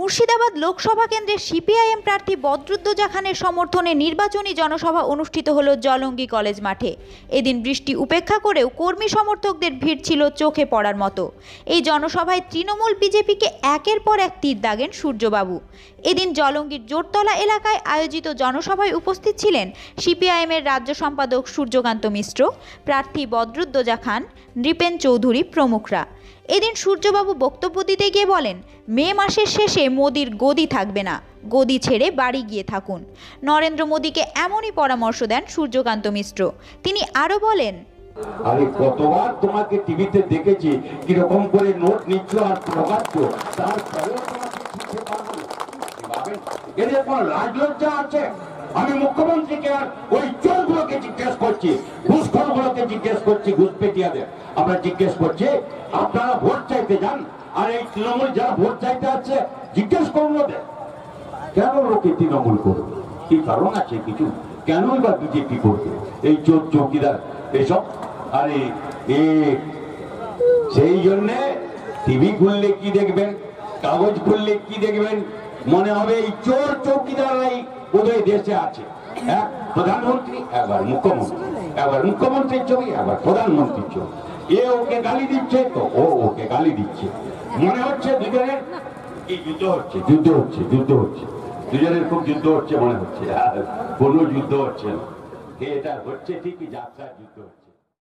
মুর্শিদাবাদ লোকসভা কেন্দ্রে সিপিআইএম প্রার্থী বদরুদ্দোজা খানের সমর্থনে নির্বাচনী জনসভা অনুষ্ঠিত হল জলঙ্গি কলেজ মাঠে। এদিন বৃষ্টি উপেক্ষা করেও কর্মী সমর্থকদের ভিড় ছিল চোখে পড়ার মতো। এই জনসভায় তৃণমূল বিজেপিকে একের পর এক তীর দাগেন সূর্যবাবু। এদিন জলঙ্গির জোরতলা এলাকায় আয়োজিত জনসভায় উপস্থিত ছিলেন সিপিআইএমের রাজ্য সম্পাদক সূর্যকান্ত মিশ্র, প্রার্থী বদরুদ্দোজা খান, নৃপেন চৌধুরী প্রমুখরা। এদিন সূর্যবাবু বক্তব্য দিতে গিয়ে বলেন, মে মাসের শেষে মোদির গদি থাকবে না, গদি ছেড়ে বাড়ি গিয়ে থাকুন নরেন্দ্র মোদীকে এমনই পরামর্শ দেন সূর্যকান্ত মিশ্র তিনি আরও বলেন, আরে কতবার তোমাকে টিভিতে দেখেছি, কীরকম করে নোট নিচ্ছ আর। কি ভাবেন? এদের আছে আমি মুখ্যমন্ত্রীকে আর ওই চোরগুলোকে জিজ্ঞেস করছি ঘুষখোরগুলোকে জিজ্ঞেস করছি ঘুষপেটিয়াদের আমরা জিজ্ঞেস করছি, আপনারা ভোট চাইতে যান? আর এই তৃণমূল যারা ভোট চাইতে আছে জিজ্ঞেস করুন ওদের। কেন লোকে তৃণমূল করবে? কি কারণ আছে কিছু? কেনই বা বিজেপি করবে? এই চোর চৌকিদার, এসব? আরে, এ, সেই জন্যে টিভি খুললে কি দেখবেন? কাগজ খুললে কি দেখবেন? মনে হবে এই চোর চৌকিদারাই বোধহয় দেশে আছে। এক প্রধানমন্ত্রী, একবার মুখ্যমন্ত্রী। একবার মুখ্যমন্ত্রীর ছবি, আবার প্রধানমন্ত্রীর ছবি। এ ওকে গালি দিচ্ছে তো, ও ওকে গালি দিচ্ছে। মনে হচ্ছে দুজনের যুদ্ধ হচ্ছে? যুদ্ধ হচ্ছে যুদ্ধ হচ্ছে। দুজনের খুব যুদ্ধ হচ্ছে মনে হচ্ছে। আর কোনো যুদ্ধ হচ্ছে না। এটা হচ্ছে ঠিকই, যাত্রার যুদ্ধ হচ্ছে।